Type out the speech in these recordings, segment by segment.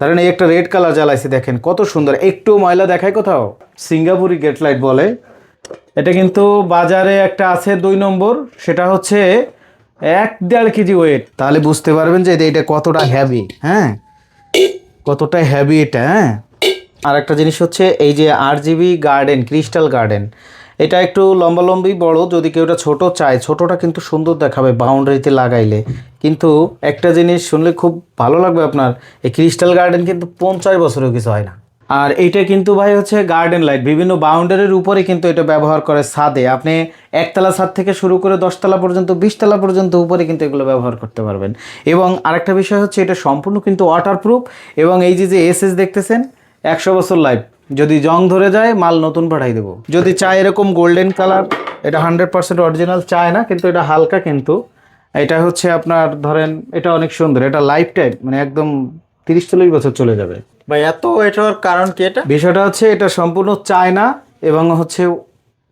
ধরেন এই একটা রেড কালার জ্বালাইছি, দেখেন কত সুন্দর। একটু ময়লা দেখায় কোথাও? সিঙ্গাপুরি গেট লাইট বলে। এটা কিন্তু বাজারে একটা আছে দুই নম্বর, সেটা হচ্ছে এক দেড় কেজি ওয়েট। তাহলে বুঝতে পারবেন যে এটা কতটা হ্যাভি হ্যাঁ? কতটা হ্যাভি এটা হ্যাঁ? আর একটা জিনিস হচ্ছে এই যে আর জিবি গার্ডেন ক্রিস্টাল গার্ডেন এটা একটু লম্বা লম্বি বড়, যদি কেউ এটা ছোটো চায়, ছোটোটা কিন্তু সুন্দর দেখাবে, বাউন্ডারিতে লাগাইলে। কিন্তু একটা জিনিস শুনলে খুব ভালো লাগবে আপনার, এই ক্রিস্টাল গার্ডেন কিন্তু পঞ্চাশ বছরেও কিছু হয় না। আর এইটা কিন্তু ভাই হচ্ছে গার্ডেন লাইট, বিভিন্ন বাউন্ডারির উপরে কিন্তু এটা ব্যবহার করে ছাদে। আপনি একতলা ছাদ থেকে শুরু করে দশতলা পর্যন্ত, বিশতলা পর্যন্ত উপরে কিন্তু এগুলো ব্যবহার করতে পারবেন। এবং আরেকটা বিষয় হচ্ছে, এটা সম্পূর্ণ কিন্তু ওয়াটারপ্রুফ এবং এই যে যে এসএস দেখতেছেন, একশো বছর লাইফ যদি জং ধরে যায় মাল নতুন পাঠাই দেবো। যদি চায় এরকম গোল্ডেন কালার এটা হান্ড্রেড পার্সেন্ট অরিজিনাল চায় না কিন্তু এটা হালকা কিন্তু। এটা হচ্ছে আপনার ধরেন এটা অনেক সুন্দর এটা লাইফ টাইম মানে একদম তিরিশ চল্লিশ বছর চলে যাবে। ভাই এত এটার কারণ কি এটা? বিষয়টা হচ্ছে এটা সম্পূর্ণ চায়না এবং হচ্ছে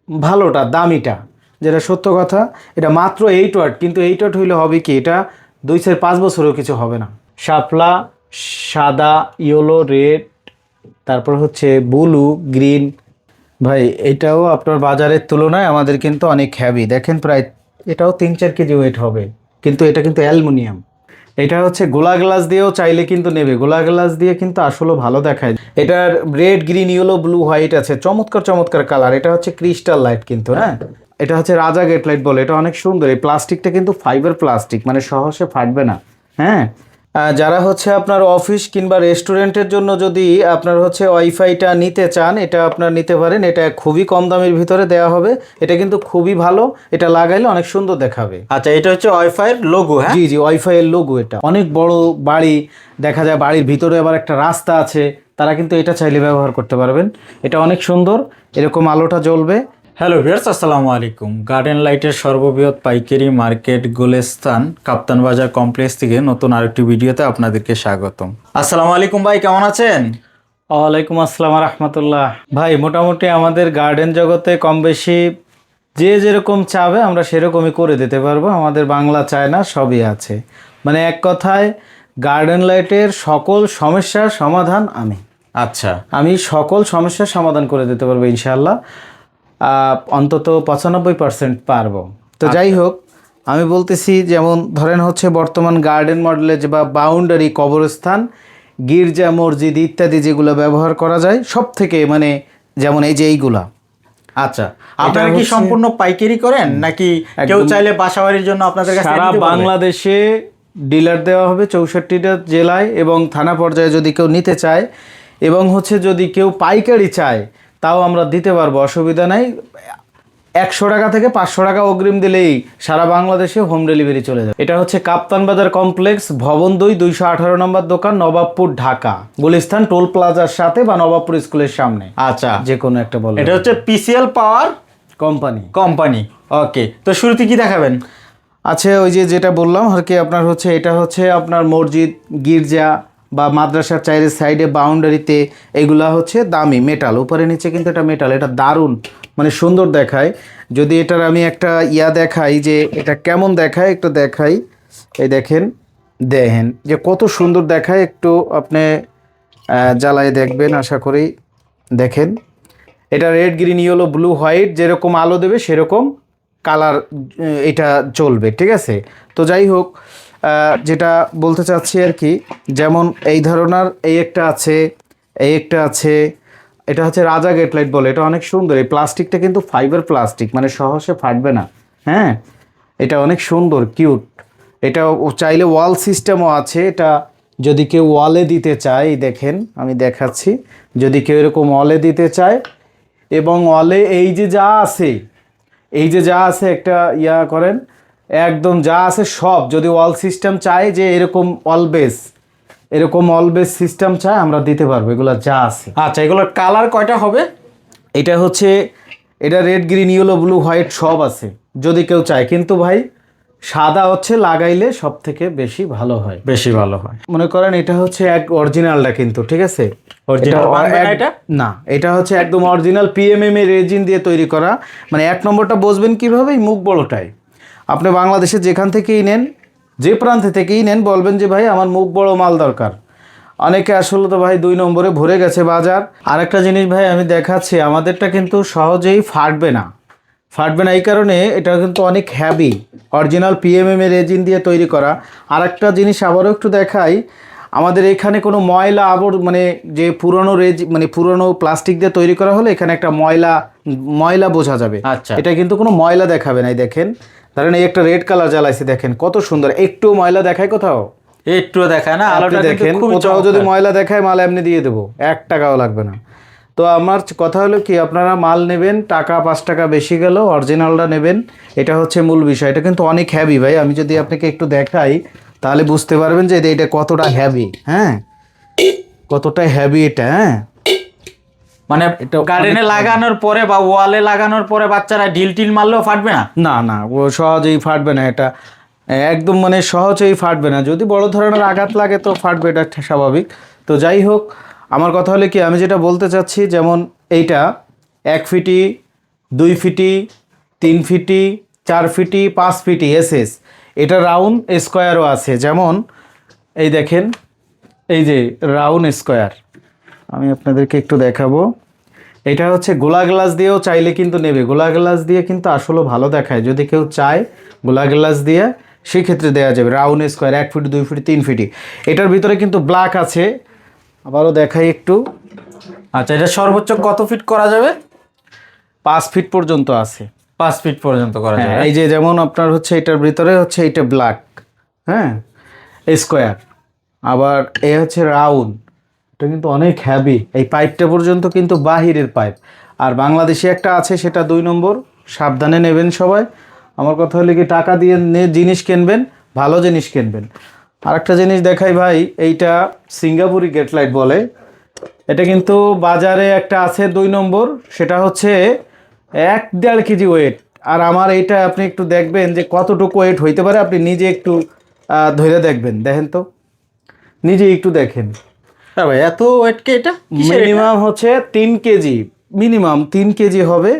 ভালোটা দামিটা যেটা সত্য কথা এটা মাত্র এইট ওয়াট কিন্তু এইট ওয়াট হইলে হবে কি এটা দুই চার পাঁচ বছরেও কিছু হবে না। শাপলা সাদা ইয়েলো রেড তারপর হচ্ছে ব্লু, গ্রিন। ভাই, এটাও আপনার বাজারের তুলনায় আমাদের কিন্তু অনেক হ্যাভি দেখেন প্রায়, এটাও তিন চার কেজি ওয়েট হবে। কিন্তু এটা কিন্তু অ্যালুমিনিয়াম। এটা হচ্ছে গোলা গ্লাস দিয়েও চাইলে কিন্তু নেবে। গোলা গ্লাস দিয়ে কিন্তু আসলে ভালো দেখায়। এটার red green yellow blue white আছে। চমৎকার চমৎকার কালার এটা হচ্ছে ক্রিস্টাল লাইট কিন্তু হ্যাঁ? এটা হচ্ছে রাজা গেট লাইট বলে। এটা অনেক সুন্দর। এই প্লাস্টিকটা কিন্তু ফাইবার প্লাস্টিক মানে সহজে ফাটবে না। হ্যাঁ? যারা হচ্ছে আপনার অফিস কিংবা রেস্টুরেন্টের জন্য যদি আপনার হচ্ছে ওয়াইফাইটা নিতে চান এটা আপনার নিতে পারেন। এটা খুবই কম দামের ভিতরে দেওয়া হবে। এটা কিন্তু খুবই ভালো। এটা লাগাইলে অনেক সুন্দর দেখাবে। আচ্ছা এটা হচ্ছে ওয়াইফাইয়ের লোগো হ্যাঁ? জি জি ওয়াইফাই এর লোগো এটা। অনেক বড় বাড়ি দেখা যায় বাড়ির ভিতরে আবার একটা রাস্তা আছে। তারা কিন্তু এটা চাইলে ব্যবহার করতে পারবেন। এটা অনেক সুন্দর। এরকম আলোটা জ্বলবে। হ্যালো ভিয়ার্স আসসালামু আলাইকুম। গার্ডেন লাইটের সর্ববৃহৎ পাইকারি মার্কেট গোলেস্তান কাপ্তান বাজার কমপ্লেক্স থেকে নতুন আরেকটি ভিডিওতে আপনাদেরকে স্বাগতম। আসসালামু আলাইকুম ভাই কেমন আছেন? ওয়ালাইকুম আসসালাম রহমতুল্লাহ। ভাই মোটামুটি আমাদের গার্ডেন জগতে কম বেশি যে যেরকম চাবে আমরা সেরকমই করে দিতে পারব। আমাদের বাংলা চায়না সবই আছে। মানে এক কথায় গার্ডেন লাইটের সকল সমস্যার সমাধান আমি। আচ্ছা। আমি সকল সমস্যার সমাধান করে দিতে পারব ইনশাল্লাহ অন্তত পঁচানব্বই পার্সেন্ট পারব। তো যাই হোক আমি বলতেছি যেমন ধরেন হচ্ছে বর্তমান গার্ডেন মডেলে যে বা বাউন্ডারি কবরস্থান গির্জা মসজিদ ইত্যাদি যেগুলো ব্যবহার করা যায় সব থেকে মানে যেমন এই যে এইগুলা। আচ্ছা। আপনারা কি সম্পূর্ণ পাইকারি করেন নাকি কেউ চাইলে বাসাবাড়ির জন্য আপনাদের কাছে সারা বাংলাদেশে ডিলার দেওয়া হবে চৌষট্টিটা জেলায় এবং থানা পর্যায়ে যদি কেউ নিতে চায় এবং হচ্ছে যদি কেউ পাইকারি চায় তাও আমরা দিতে পারব অসুবিধা নাই। একশো টাকা থেকে পাঁচশো টাকা অগ্রিম দিলেই সারা বাংলাদেশে হোম ডেলিভারি চলে যাবে। এটা হচ্ছে কাপ্তান বাজার কমপ্লেক্স ভবন দুই দুইশো আঠারো নম্বর দোকান নবাবপুর ঢাকা। গুলিস্তান টোল প্লাজার সাথে বা নবাবপুর স্কুলের সামনে। আচ্ছা। যে কোনো একটা বলে। এটা হচ্ছে PCL power company company okay তো শুরুতে কি দেখাবেন? আছে ওই যে যেটা বললাম আর কি আপনার হচ্ছে এটা হচ্ছে আপনার মসজিদ গির্জা বা মাদ্রাসার চাইরের সাইডে বাউন্ডারিতে এগুলা হচ্ছে দামি মেটাল উপরে নিচে কিন্তু এটা মেটাল এটা দারুণ মানে সুন্দর দেখায়। যদি এটার আমি একটা ইয়া দেখাই যে এটা কেমন দেখায়, একটু দেখাই। এই দেখেন দেখেন যে কত সুন্দর দেখায়, একটু আপনি জ্বালায় দেখবেন, আশা করি। দেখেন, এটা red green yellow blue white যেরকম আলো দেবে, সেরকম কালার এটা চলবে ঠিক আছে? তো যাই হোক যেটা বলতে চাচ্ছি আর কি, যেমন এই ধরনের এই একটা আছে, এই একটা আছে, এটা হচ্ছে রাজা গেট লাইট বলে, এটা অনেক সুন্দর। এই প্লাস্টিকটা কিন্তু ফাইবার প্লাস্টিক মানে সহজে ফাটবে না। হ্যাঁ? এটা অনেক সুন্দর কিউট এটা চাইলে ওয়াল সিস্টেমও আছে, এটা যদি কেউ ওয়ালে দিতে চায় দেখেন, আমি দেখাচ্ছি। যদি কেউ এরকম ওয়ালে দিতে চায়, এবং ওয়ালে এই যে যা আছে, এই যে যা আছে একটা ইয়া করেন একদম যা আছে সব। যদি ওয়াল সিস্টেম চাই যে এরকম বেস এরকম বেস সিস্টেম চাই আমরা দিতে পারব। এগুলো যা আছে। আচ্ছা এগুলোর কালার কয়টা হবে? এটা হচ্ছে এটা red green yellow blue white সব আছে। যদি কেউ চায়। কিন্তু ভাই সাদা হচ্ছে লাগাইলে সব থেকে বেশি ভালো হয়। বেশি ভালো হয়। মনে করেন এটা হচ্ছে এক অরিজিনালটা কিন্তু ঠিক আছে? না এটা? হচ্ছে একদম অরিজিনাল পিএমএম এর রেজিন দিয়ে তৈরি করা। মানে এক নম্বরটা বসবেন কীভাবে? মুখ বড়টাই আপনি বাংলাদেশে যেখান থেকেই নেন যে প্রান্তে থেকেই নেন বলবেন যে ভাই আমার মুখ বড় মাল দরকার। অনেকে আসলে তো ভাই দুই নম্বরে ভরে গেছে বাজার। আরেকটা জিনিস ভাই আমি দেখাচ্ছি আমাদেরটা কিন্তু সহজেই ফাটবে না। ফাটবে না এই কারণে এটা কিন্তু অনেক হ্যাভি অরিজিনাল পিএমএম এর রেজিন দিয়ে তৈরি করা। আরেকটা জিনিস আবারও একটু দেখাই আমাদের এখানে কোনো ময়লা আবর মানে যে পুরনো রেজ মানে পুরনো প্লাস্টিক দিয়ে তৈরি করা হলে এখানে একটা ময়লা ময়লা বোঝা যাবে। আচ্ছা। এটা কিন্তু কোনো ময়লা দেখাবে না দেখেন। ধরেন এই একটা রেড কালার জ্বালাইছে দেখেন কত সুন্দর। একটু ময়লা দেখায় কোথাও? একটু দেখায় না আলোটা দেখেন কোথাও যদি ময়লা দেখায় মাল এমনি দিয়ে দেবো এক টাকাও লাগবে না। তো আমার কথা হলো কি আপনারা মাল নেবেন টাকা পাঁচ টাকা বেশি গেল অরিজিনালটা নেবেন এটা হচ্ছে মূল বিষয়। এটা কিন্তু অনেক হ্যাভি ভাই আমি যদি আপনাকে একটু দেখাই তাহলে বুঝতে পারবেন যে এটা কতটা হ্যাভি হ্যাঁ? কতটা হ্যাভি এটা হ্যাঁ? মানে গার্ডেনে লাগানোর পরে বা ওয়ালে লাগানোর পরে বাচ্চারা ঢিল টিল মারলেও ফাটবে না? না না ও সহজেই ফাটবে না এটা। একদম মানে সহজেই ফাটবে না। যদি বড় ধরনের আঘাত লাগে তো ফাটবে এটা স্বাভাবিক। তো যাই হোক আমার কথা হলে কি আমি যেটা বলতে চাচ্ছি যেমন এইটা এক ফিটি দুই ফিটি তিন ফিটি চার ফিটি পাঁচ ফিটি এসএস এটা রাউন্ড স্কোয়ারও আছে। যেমন এই দেখেন এই যে রাউন্ড স্কোয়ার আমি আপনাদেরকে একটু দেখাবো। এটা হচ্ছে গোলা গ্লাস দিয়েও চাইলে কিন্তু নেবে। গোলা গ্লাস দিয়ে কিন্তু আসলে ভালো দেখায়। যদি কেউ চায় গোলা গ্লাস দিয়ে সেক্ষেত্রে দেওয়া যাবে। রাউন্ড স্কোয়ার এক ফিট দুই ফিট তিন ফিটি। এটার ভিতরে কিন্তু ব্ল্যাক আছে। আবারও দেখাই একটু। আচ্ছা এটা সর্বোচ্চ কত ফিট করা যাবে? পাঁচ ফিট পর্যন্ত আছে। পাঁচ ফিট পর্যন্ত করা হ্যাঁ যাবে এই যে যেমন আপনার হচ্ছে এটার ভিতরে হচ্ছে এটা ব্ল্যাক। হ্যাঁ স্কোয়ার। আবার এ হচ্ছে রাউন্ড। এটা কিন্তু অনেক হ্যাভি এই পাইপটা পর্যন্ত কিন্তু বাহিরের পাইপ আর বাংলাদেশে একটা আছে, সেটা দুই নম্বর। সাবধানে নেবেন সবাই। আমার কথা হলে কি, টাকা দিয়ে জিনিস কিনবেন, ভালো জিনিস কিনবেন। আর একটা জিনিস দেখাই ভাই, এইটা সিঙ্গাপুরি গেট লাইট বলে। এটা কিন্তু বাজারে একটা আছে দুই নম্বর। সেটা হচ্ছে এক দেড় কেজি ওয়েট আর আমার এইটা আপনি একটু দেখবেন যে কতটুকু ওয়েট হইতে পারে, আপনি নিজে একটু ধরে দেখবেন। দেখেন তো? নিজে একটু দেখেন। হ্যাঁ ভাই এত ওয়েট কে এটা? এটা? মিনিমাম হচ্ছে তিন কেজি। মিনিমাম তিন কেজি হবে।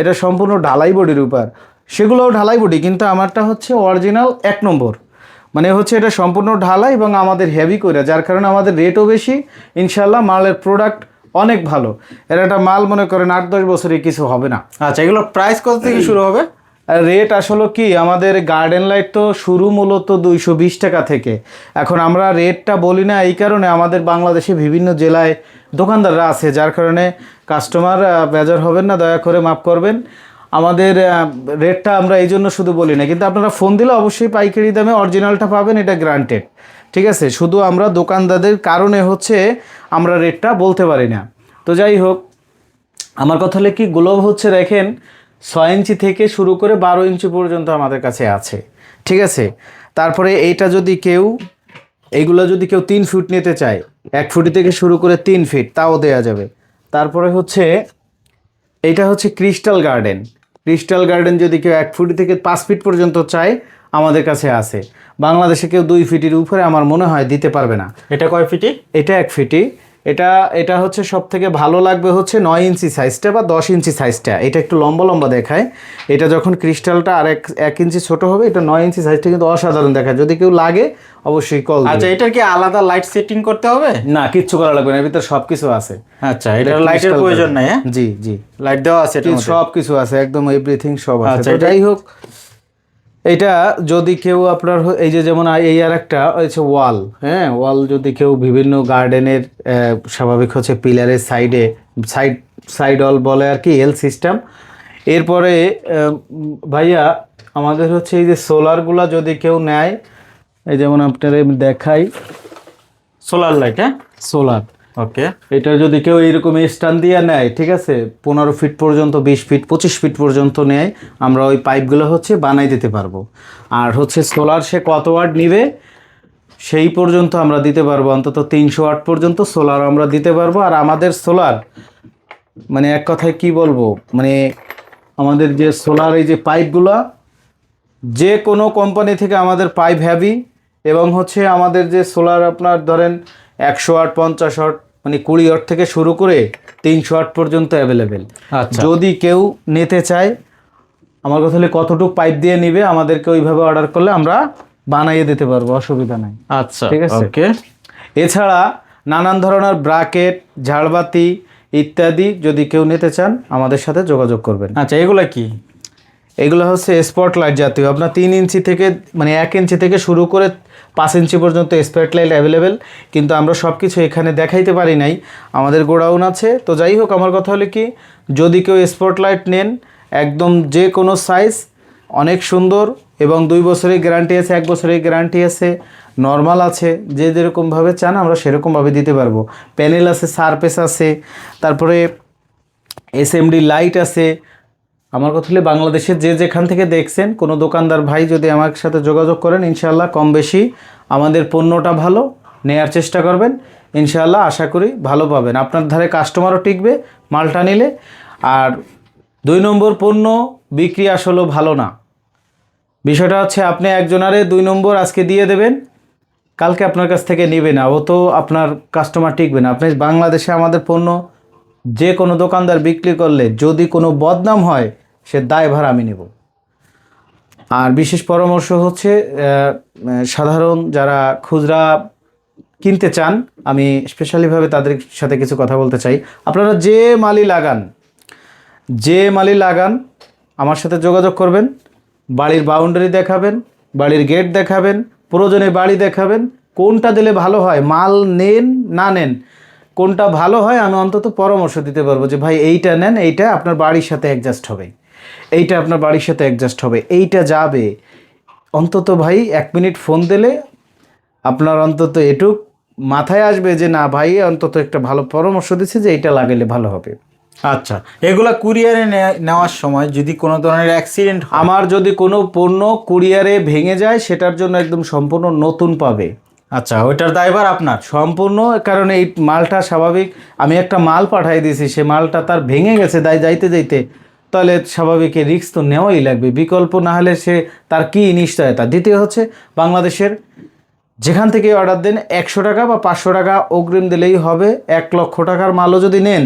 এটা সম্পূর্ণ ঢালাই বডির উপর। সেগুলোও ঢালাই বডি কিন্তু আমারটা হচ্ছে অরিজিনাল এক নম্বর। মানে হচ্ছে এটা সম্পূর্ণ ঢালাই এবং আমাদের হেভি করে যার কারণে আমাদের রেটও বেশি। ইনশাল্লাহ মালের প্রোডাক্ট অনেক ভালো। এর একটা মাল মনে করেন আট দশ বছরে কিছু হবে না। আচ্ছা এগুলো প্রাইস কত থেকে শুরু হবে? রেট আসলে কি? আমাদের গার্ডেন লাইট তো শুরু মূলত দুইশো বিশ টাকা থেকে। এখন আমরা রেটটা বলি না, এই কারণে আমাদের বাংলাদেশে বিভিন্ন জেলায় দোকানদাররা আছে, যার কারণে কাস্টমার বেজার হবেন না, দয়া করে মাফ করবেন। আমাদের রেটটা আমরা এই জন্য শুধু বলি না, কিন্তু আপনারা ফোন দিলে অবশ্যই পাইকারি দামে অরিজিনালটা পাবেন, এটা গ্রান্টেড ঠিক আছে? শুধু আমরা দোকানদারদের কারণে হচ্ছে আমরা রেটটা বলতে পারি না। তো যাই হোক, আমার কথা হলে কি গ্লোব হচ্ছে, দেখেন ছয় ইঞ্চি থেকে শুরু করে বারো ইঞ্চি পর্যন্ত আমাদের কাছে আছে। ঠিক আছে? তারপরে এইটা যদি কেউ এইগুলো যদি কেউ তিন ফুট নিতে চায় এক ফুটি থেকে শুরু করে তিন ফিট তাও দেওয়া যাবে। তারপরে হচ্ছে এইটা হচ্ছে ক্রিস্টাল গার্ডেন। ক্রিস্টাল গার্ডেন যদি কেউ এক ফুট থেকে পাঁচ ফিট পর্যন্ত চায় আমাদের কাছে আছে। বাংলাদেশে কেউ দুই ফিটির উপরে আমার মনে হয় দিতে পারবে না। এটা কয় ফিটি? এটা এক ফিটি। এটা এটা হচ্ছে সব থেকে ভালো লাগবে হচ্ছে নয় ইঞ্চি সাইজটা বা দশ ইঞ্চি সাইজটা এটা একটু লম্বা লম্বা দেখায়। এটা যখন ক্রিস্টালটা আর এক এক ইঞ্চি ছোট হবে এটা নয় ইঞ্চি সাইজটা কিন্তু অসাধারণ দেখায়। যদি কেউ লাগে অবশ্যই কল আচ্ছা এটার কি আলাদা লাইট সেটিং করতে হবে? না কিচ্ছু করা লাগবে না ভিতরে সব কিছু আছে। আচ্ছা এটা লাইটের প্রয়োজন নাই হ্যাঁ? জি জি। লাইট দেওয়া আছে সব কিছু আছে একদম এভরিথিং সব আছে। আচ্ছা, যাই হোক এটা যদি কেউ আপনার এই যে যেমন এই আর একটা হচ্ছে ওয়াল হ্যাঁ? ওয়াল যদি কেউ বিভিন্ন গার্ডেনের স্বাভাবিক হচ্ছে পিলারের সাইডে সাইড সাইড ওয়াল বলে আর কি এল সিস্টেম এরপরে ভাইয়া আমাদের হচ্ছে এই যে সোলারগুলা যদি কেউ নেয় এই যেমন আপনার দেখাই। সোলার লাইট হ্যাঁ? সোলার ওকে এটা যদি কেউ এইরকম স্ট্যান্ড দিয়ে নেয়, ঠিক আছে? পনেরো ফিট পর্যন্ত, বিশ ফিট পঁচিশ ফিট পর্যন্ত নেয়, আমরা ওই পাইপগুলো হচ্ছে বানাই দিতে পারব। আর হচ্ছে সোলার সে কত ওয়াট নিবে? সেই পর্যন্ত আমরা দিতে পারব, অন্তত তিনশো ওয়াট পর্যন্ত সোলার আমরা দিতে পারব। আর আমাদের সোলার মানে এক কথায় কি বলব? মানে আমাদের যে সোলার, এই যে পাইপগুলো, যে কোনো কোম্পানি থেকে আমাদের পাইপ হ্যাভি এবং হচ্ছে আমাদের যে সোলার আপনার ধরেন একশো আট পঞ্চাশ ওয়াট মানে কুড়ি ওয়াট থেকে শুরু করে তিনশো আট পর্যন্ত অ্যাভেলেবেল আচ্ছা। যদি কেউ নিতে চায় আমার কথা হলে কতটুকু পাইপ দিয়ে নিবে আমাদেরকে ওইভাবে অর্ডার করলে আমরা বানাইয়ে দিতে পারব অসুবিধা নাই। আচ্ছা ঠিক আছে। ওকে এছাড়া নানান ধরনের ব্রাকেট ঝাড়বাতি ইত্যাদি যদি কেউ নিতে চান আমাদের সাথে যোগাযোগ করবেন। আচ্ছা এগুলো কি? এগুলো হচ্ছে স্পটলাইট জাতীয়। আপনার তিন ইঞ্চি থেকে মানে এক ইঞ্চি থেকে শুরু করে পাঁচ ইঞ্চি পর্যন্ত স্পটলাইট অ্যাভেলেবেল কিন্তু আমরা সব কিছু এখানে দেখাইতে পারি নাই। আমাদের গোডাউন আছে। তো যাই হোক, আমার কথা হলো কি, যদি কেউ স্পটলাইট নেন, একদম যে কোনো সাইজ অনেক সুন্দর এবং দুই বছরের গ্যারান্টি আছে, এক বছরের গ্যারান্টি আছে নর্মাল আছে, যে যেরকমভাবে চান আমরা সেরকমভাবে দিতে পারব। প্যানেল আছে সারফেস আছে, তারপরে এসএমডি লাইট আছে আমার কথা হলে বাংলাদেশের যে যেখান থেকে দেখছেন, কোনো দোকানদার ভাই যদি আমার সাথে যোগাযোগ করেন ইনশাল্লাহ কম বেশি আমাদের পণ্যটা ভালো নেয়ার চেষ্টা করবেন। ইনশাল্লাহ আশা করি ভালো পাবেন। আপনার ধারে কাস্টমারও টিকবে, মালটা নিলে। আর দুই নম্বর পণ্য বিক্রি আসলেও ভালো না। বিষয়টা হচ্ছে আপনি একজনারে দুই নম্বর আজকে দিয়ে দেবেন, কালকে আপনার কাছ থেকে নেবে না। ও তো আপনার কাস্টমার টিকবে না। আপনি বাংলাদেশে আমাদের পণ্য যে কোনো দোকানদার বিক্রি করলে যদি কোনো বদনাম হয়, সে দায়ভার আমি নেব। আর বিশেষ পরামর্শ হচ্ছে সাধারণ যারা খুচরা কিনতে চান, আমি স্পেশালিভাবে তাদের সাথে কিছু কথা বলতে চাই। আপনারা যে মালই লাগান, যে মালই লাগান, আমার সাথে যোগাযোগ করবেন, বাড়ির বাউন্ডারি দেখাবেন, বাড়ির গেট দেখাবেন, প্রয়োজনে বাড়ি দেখাবেন, কোনটা দিলে ভালো হয়, মাল নেন না নেন কোনটা ভালো হয় আমি অন্তত পরামর্শ দিতে পারব যে ভাই এইটা নেন এইটা আপনার বাড়ির সাথে অ্যাডজাস্ট হবে। এইটা আপনার বাড়ির সাথে অ্যাডজাস্ট হবে। এইটা যাবে। অন্তত ভাই এক মিনিট ফোন দিলে আপনার অন্তত এটুক মাথায় আসবে যে না ভাই অন্তত একটা ভালো পরামর্শ দিচ্ছে যে এইটা লাগালে ভালো হবে। আচ্ছা এগুলা কুরিয়ারে নেওয়ার সময় যদি কোনো ধরনের অ্যাক্সিডেন্ট আমার যদি কোনো পণ্য কুরিয়ারে ভেঙে যায় সেটার জন্য একদম সম্পূর্ণ নতুন পাবে। আচ্ছা ওইটার দায়ভার আপনার। সম্পূর্ণ কারণ এই মালটা স্বাভাবিক, আমি একটা মাল পাঠাই দিয়েছি, সে মালটা তার ভেঙে গেছে দায়, যাইতে যাইতে, তাহলে স্বাভাবিক রিস্ক তো নেওয়াই লাগবে। বিকল্প না হলে সে তার কী নিশ্চয়তা? দ্বিতীয় হচ্ছে, বাংলাদেশের যেখান থেকে অর্ডার দেন, একশো টাকা বা পাঁচশো টাকা অগ্রিম দিলেই হবে, এক লক্ষ টাকার মালও যদি নেন,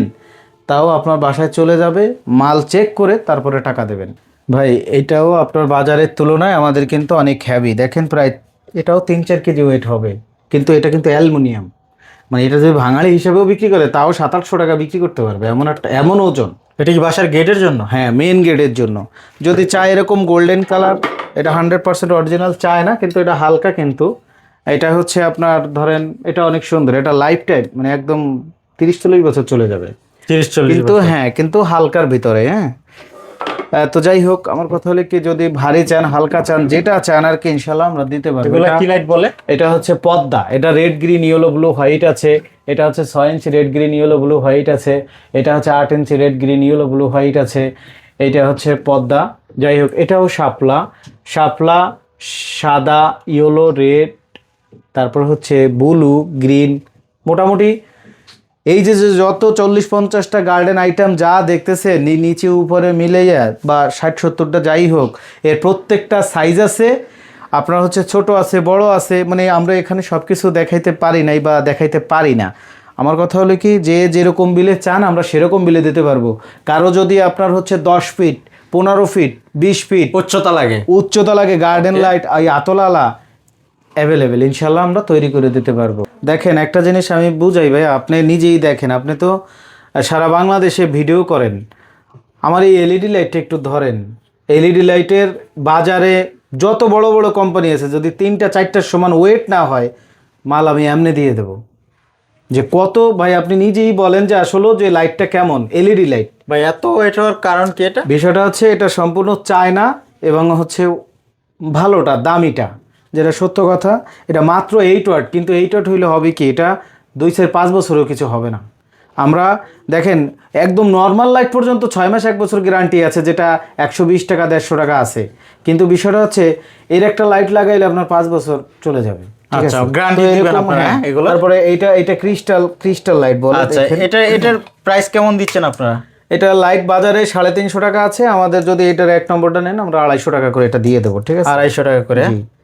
তাও আপনার বাসায় চলে যাবে, মাল চেক করে তারপরে টাকা দেবেন। ভাই, এটাও আপনার বাজারের তুলনায় আমাদের কিন্তু অনেক হ্যাভি দেখেন প্রায় এটাও তিন চার কেজি ওয়েট হবে। কিন্তু এটা কিন্তু অ্যালুমিনিয়াম। মানে এটা যদি ভাঙাড়ি হিসেবেও বিক্রি করে তাও সাত আটশো টাকা বিক্রি করতে পারবে। এমন একটা এমন ওজন। এটা কি বাসার গেটের জন্য? হ্যাঁ মেন গেটের জন্য। যদি চায় এরকম গোল্ডেন কালার এটা হান্ড্রেড পার্সেন্ট অরিজিনাল চায় না কিন্তু এটা হালকা কিন্তু। এটা হচ্ছে আপনার ধরেন এটা অনেক সুন্দর। এটা লাইফ টাইম মানে একদম তিরিশ চল্লিশ বছর চলে যাবে। তিরিশ চল্লিশ কিন্তু হ্যাঁ কিন্তু হালকার ভিতরে হ্যাঁ। তো যাই হোক আমার কথা হলে কি যদি ভারী চান হালকা চান যেটা চান আর কি ইনশাল্লাহ আমরা দিতে পারব। এগুলা এটা- কি লাইট বলে? এটা হচ্ছে পদ্মা এটা red green yellow blue white আছে। এটা হচ্ছে ছয় inch red green yellow blue white আছে। এটা হচ্ছে আট inch red green yellow blue white আছে। এটা হচ্ছে পদ্মা। যাই হোক এটাও শাপলা। শাপলা সাদা ইয়েলো রেড তারপর হচ্ছে ব্লু গ্রিন মোটামুটি এই যে যে যত চল্লিশ পঞ্চাশটা গার্ডেন আইটেম যা দেখতেছে নি- নিচে উপরে মিলে যায় বা ষাট সত্তরটা যাই হোক এর প্রত্যেকটা সাইজ আছে। আপনার হচ্ছে ছোট আছে বড় আছে মানে আমরা এখানে সব কিছু দেখাইতে পারি নাই বা দেখাইতে পারি না। আমার কথা হলো কি যে যেরকম বিলে চান আমরা সেরকম বিলে দিতে পারব। কারও যদি আপনার হচ্ছে দশ ফিট পনেরো ফিট বিশ ফিট উচ্চতা লাগে। উচ্চতা লাগে গার্ডেন লাইট এই আতলালা অ্যাভেলেবেল ইনশাল্লাহ আমরা তৈরি করে দিতে পারব। দেখেন একটা জিনিস আমি বুঝাই ভাই আপনি নিজেই দেখেন আপনি তো সারা বাংলাদেশে ভিডিও করেন। আমার এই এলইডি লাইটটা একটু ধরেন। এলইডি লাইটের বাজারে যত বড় বড় কোম্পানি আছে যদি তিনটা চারটার সমান ওয়েট না হয় মাল আমি এমনি দিয়ে দেব। যে কত ভাই আপনি নিজেই বলেন যে আসলে যে লাইটটা কেমন এলইডি লাইট ভাই এত এটার কারণ কি এটা? বিষয়টা হচ্ছে এটা সম্পূর্ণ চায়না এবং হচ্ছে ভালোটা দামিটা। যেটা সত্য কথা এটা মাত্র এইট ওয়ার্ড কিন্তু এইট ওয়ার্ড হইলে হবে কি এটা দুই চার পাঁচ বছরও কিছু হবে না। আমরা দেখেন একদম নর্মাল লাইট পর্যন্ত ছয় মাস এক বছর গ্যারান্টি আছে যেটা একশো বিশ টাকা দেড়শো টাকা আছে। কিন্তু বিষয়টা হচ্ছে এর একটা লাইট লাগাইলে আপনার পাঁচ বছর চলে যাবে। আচ্ছা, হ্যাঁ? তারপরে এইটা এটা ক্রিস্টাল ক্রিস্টাল লাইট বলে আচ্ছা এটা এটার প্রাইস কেমন দিচ্ছেন আপনারা? এটা লাইট বাজারে সাড়ে তিনশো টাকা আছে আমাদের যদি এটার এক নম্বরটা নেন আমরা আড়াইশো টাকা করে এটা দিয়ে দেবো ঠিক আছে? আড়াইশো টাকা করে।